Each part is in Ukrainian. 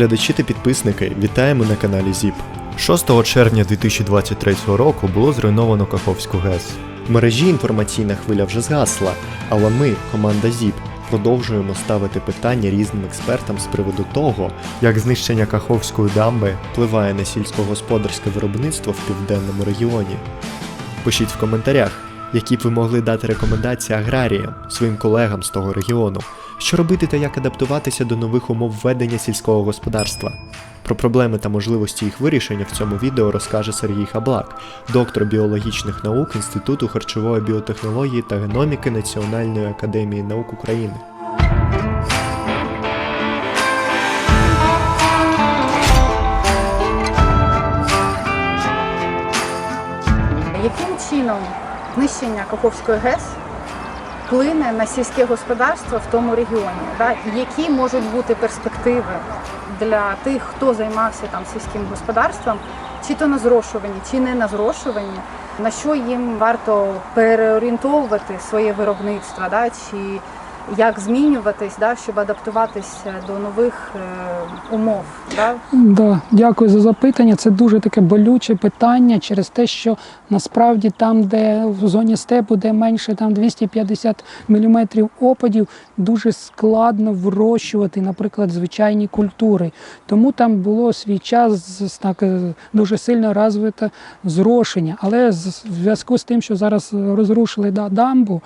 глядачі та підписники, вітаємо на каналі ЗІП. 6 червня 2023 року було зруйновано Каховську ГЕС. В мережі інформаційна хвиля вже згасла, але ми, команда ЗІП, продовжуємо ставити питання різним експертам з приводу того, як знищення Каховської дамби впливає на сільськогосподарське виробництво в південному регіоні. Пишіть в коментарях, які б ви могли дати рекомендації аграріям, своїм колегам з того регіону, що робити та як адаптуватися до нових умов ведення сільського господарства. Про проблеми та можливості їх вирішення в цьому відео розкаже Сергій Хаблак, доктор біологічних наук Інституту харчової біотехнології та геноміки Національної академії наук України. Яким чином знищення Каховської ГЕС вплине на сільське господарство в тому регіоні? Да? Які можуть бути перспективи для тих, хто займався там сільським господарством, чи то на зрошуванні, чи не на зрошуванні? На що їм варто переорієнтовувати своє виробництво, да? чи як змінюватись, да? щоб адаптуватися до нових е, умов? Да? Да, дякую за запитання. Це дуже таке болюче питання через те, що насправді там, де в зоні степу, де менше там 250 мм опадів, дуже складно вирощувати, наприклад, звичайні культури. Тому там було свій час так, е, дуже сильно розвите зрошення. Але в зв'язку з тим, що зараз розрушили да, дамбу,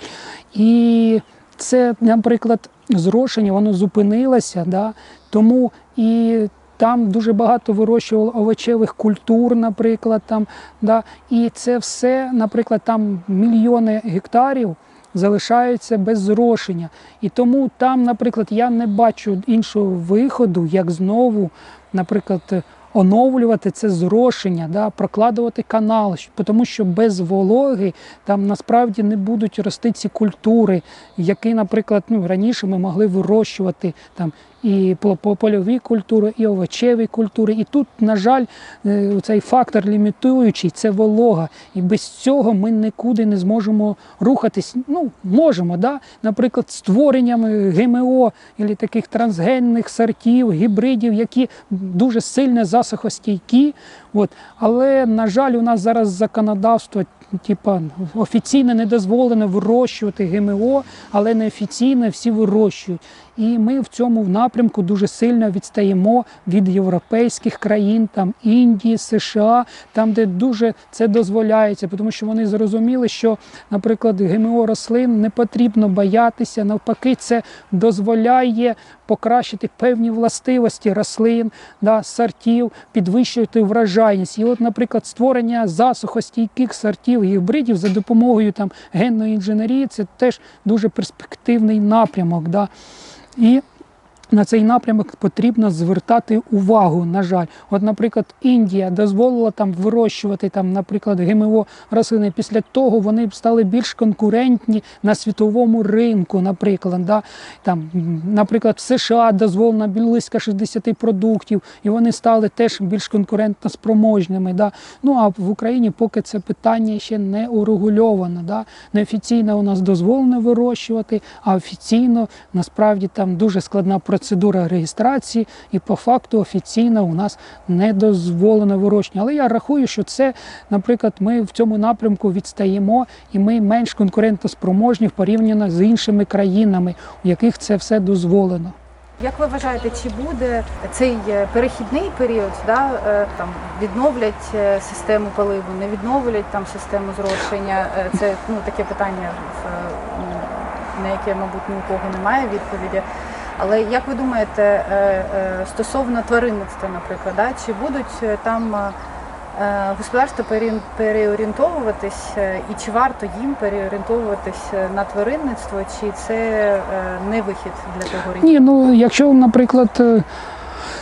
і це, наприклад, зрошення, воно зупинилося, да, тому і там дуже багато вирощувало овочевих культур, наприклад, там, да, і це все, наприклад, там мільйони гектарів залишаються без зрошення. І тому там, наприклад, я не бачу іншого виходу, як знову, наприклад, оновлювати це зрошення, да, прокладувати канал, тому що без вологи там насправді не будуть рости ці культури, які, наприклад, ну, раніше ми могли вирощувати там і по- по- польові культури, і овочеві культури. І тут, на жаль, е, цей фактор лімітуючий це волога. І без цього ми нікуди не зможемо рухатись. Ну, можемо, да? наприклад, створенням ГМО або таких трансгенних сортів, гібридів, які дуже сильно засухостійкі. От. Але, на жаль, у нас зараз законодавство. Типа офіційно не дозволено вирощувати ГМО, але неофіційно всі вирощують. І ми в цьому напрямку дуже сильно відстаємо від європейських країн, там Індії, США, там, де дуже це дозволяється, тому що вони зрозуміли, що, наприклад, ГМО рослин не потрібно боятися. Навпаки, це дозволяє покращити певні властивості рослин, да, сортів, підвищувати вражайність. І, от, наприклад, створення засухостійких сортів гібридів за допомогою там генної інженерії це теж дуже перспективний напрямок. Да. І на цей напрямок потрібно звертати увагу. На жаль, от, наприклад, Індія дозволила там вирощувати там, наприклад, ГМО рослини. Після того вони стали більш конкурентні на світовому ринку. Наприклад, да? там, наприклад, в США дозволено близько 60 продуктів, і вони стали теж більш конкурентно спроможними. Да? Ну а в Україні поки це питання ще не урегульовано. Да? Неофіційно у нас дозволено вирощувати, а офіційно насправді там дуже складна процедура реєстрації, і по факту офіційно у нас не дозволено вирощення. Але я рахую, що це, наприклад, ми в цьому напрямку відстаємо, і ми менш конкурентоспроможні порівняно з іншими країнами, у яких це все дозволено. Як ви вважаєте, чи буде цей е, перехідний період, да, е, там відновлять е, систему поливу, не відновлять там систему зрошення? Це ну таке питання, на яке, мабуть, ні у кого немає відповіді. Але як ви думаєте, е, е, стосовно тваринництва, наприклад, да, чи будуть е, там господарства переорі- переорієнтовуватись, і чи варто їм переорієнтовуватись на тваринництво, чи це не вихід для того регіону? Ні, ну якщо, наприклад,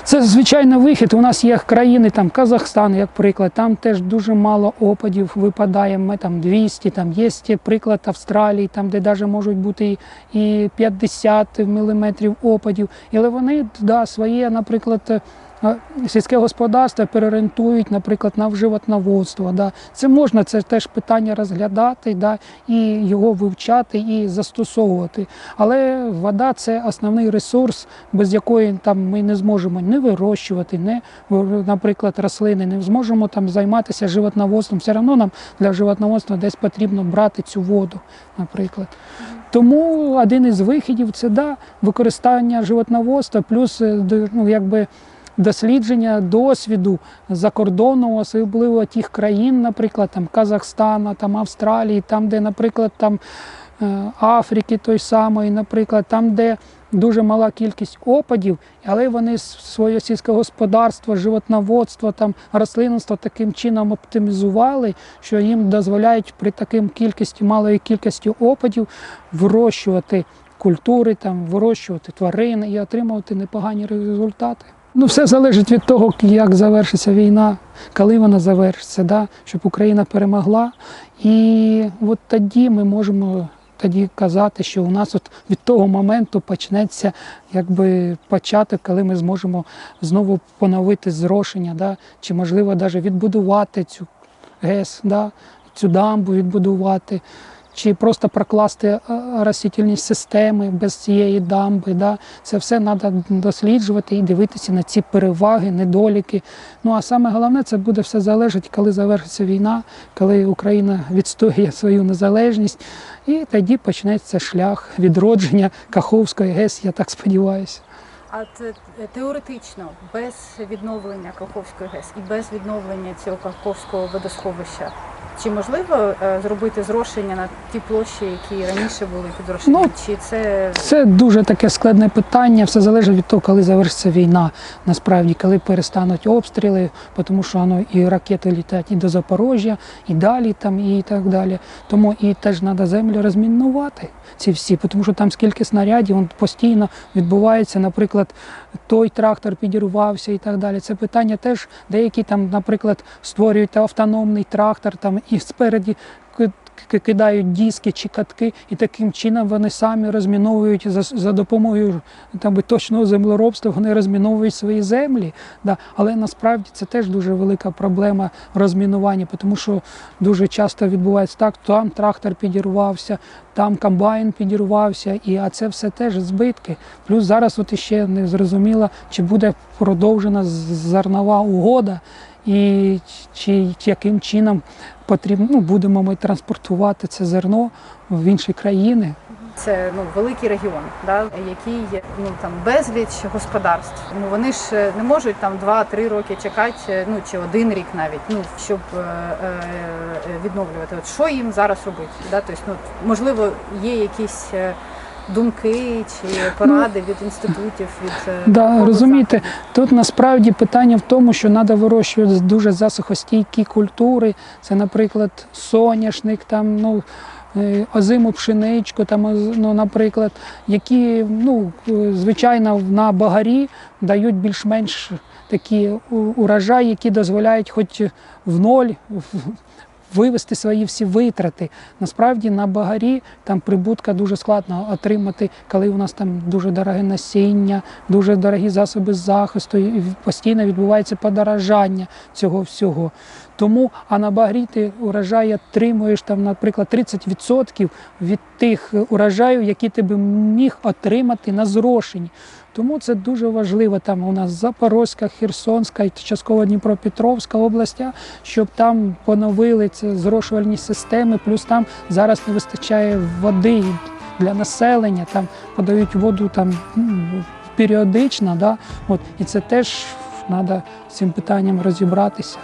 це звичайно вихід. У нас є країни, там Казахстан, як приклад, там теж дуже мало опадів випадає. Ми там 200, там є приклад Австралії, там де навіть можуть бути і 50 мм опадів. Але вони да, своє, наприклад, сільське господарство переорієнтують, наприклад, на животноводство. Да. Це можна, це теж питання розглядати да, і його вивчати і застосовувати. Але вода це основний ресурс, без якої там ми не зможемо не вирощувати, не наприклад, рослини, не зможемо там займатися животноводством. Все одно нам для животноводства десь потрібно брати цю воду, наприклад. Тому один із вихідів це да, використання животноводства, плюс е, ну, якби дослідження досвіду закордонного, особливо тих країн, наприклад, там Казахстана, там Австралії, там, де, наприклад, там е, Африки той самої, наприклад, там, де дуже мала кількість опадів, але вони своє сільське господарство, животноводство, там рослинництво таким чином оптимізували, що їм дозволяють при таким кількості малої кількості опадів вирощувати культури, там вирощувати тварин і отримувати непогані результати. Ну, все залежить від того, як завершиться війна, коли вона завершиться, да? щоб Україна перемогла. І от тоді ми можемо тоді казати, що у нас от від того моменту почнеться якби початок, коли ми зможемо знову поновити зрошення, да? чи можливо навіть відбудувати цю ГЕС, да? цю дамбу відбудувати. Чи просто прокласти е, растительні системи без цієї дамби. Да? Це все треба досліджувати і дивитися на ці переваги, недоліки. Ну а саме головне, це буде все залежати, коли завершиться війна, коли Україна відстоює свою незалежність, і тоді почнеться шлях відродження Каховської ГЕС, я так сподіваюся. А те- теоретично, без відновлення Каховської ГЕС і без відновлення цього Каховського водосховища, чи можливо е, зробити зрошення на ті площі, які раніше були під зрошенням? Ну, чи це Це дуже таке складне питання. Все залежить від того, коли завершиться війна. Насправді, коли перестануть обстріли, тому що воно і ракети літають і до Запорожжя, і далі там, і так далі. Тому і теж треба землю розмінувати ці всі, тому що там скільки снарядів, он постійно відбувається. Наприклад, той трактор підірвався і так далі. Це питання теж деякі там, наприклад, створюють автономний трактор там і спереді ки- ки- кидають диски чи катки, і таким чином вони самі розміновують за, за допомогою там, точного землеробства, вони розміновують свої землі. Да. Але насправді це теж дуже велика проблема розмінування, тому що дуже часто відбувається так, там трактор підірвався, там комбайн підірвався, і, а це все теж збитки. Плюс зараз от іще не зрозуміло, чи буде продовжена зернова угода. І чи, яким чином потрібно ну, будемо ми транспортувати це зерно в інші країни. це ну великий регіон, да, який є ну там безліч господарств. Ну вони ж е, не можуть там 2-3 роки чекати, е, ну чи один рік навіть, ну щоб е, е, відновлювати. От що їм зараз робити? Да? Тобто, ну можливо, є якісь. Думки чи поради від інститутів від е, Да, розумієте, тут насправді питання в тому, що треба вирощувати дуже засухостійкі культури. Це, наприклад, соняшник, там, ну, е, озиму пшеничку, там, ну, наприклад, які, ну, е, звичайно, на багарі дають більш-менш такі урожаї, які дозволяють хоч в ноль вивести свої всі витрати. Насправді на багарі там прибутка дуже складно отримати, коли у нас там дуже дороге насіння, дуже дорогі засоби захисту, і постійно відбувається подорожання цього всього. Тому а на багрі ти урожай отримуєш там, наприклад, 30% від тих урожаїв, які ти би міг отримати на зрошенні. Тому це дуже важливо. Там у нас Запорозька, Херсонська і частково Дніпропетровська областя, щоб там поновили ці зрошувальні системи. Плюс там зараз не вистачає води для населення. Там подають воду там м, періодично. Да? От, і це теж треба цим питанням розібратися.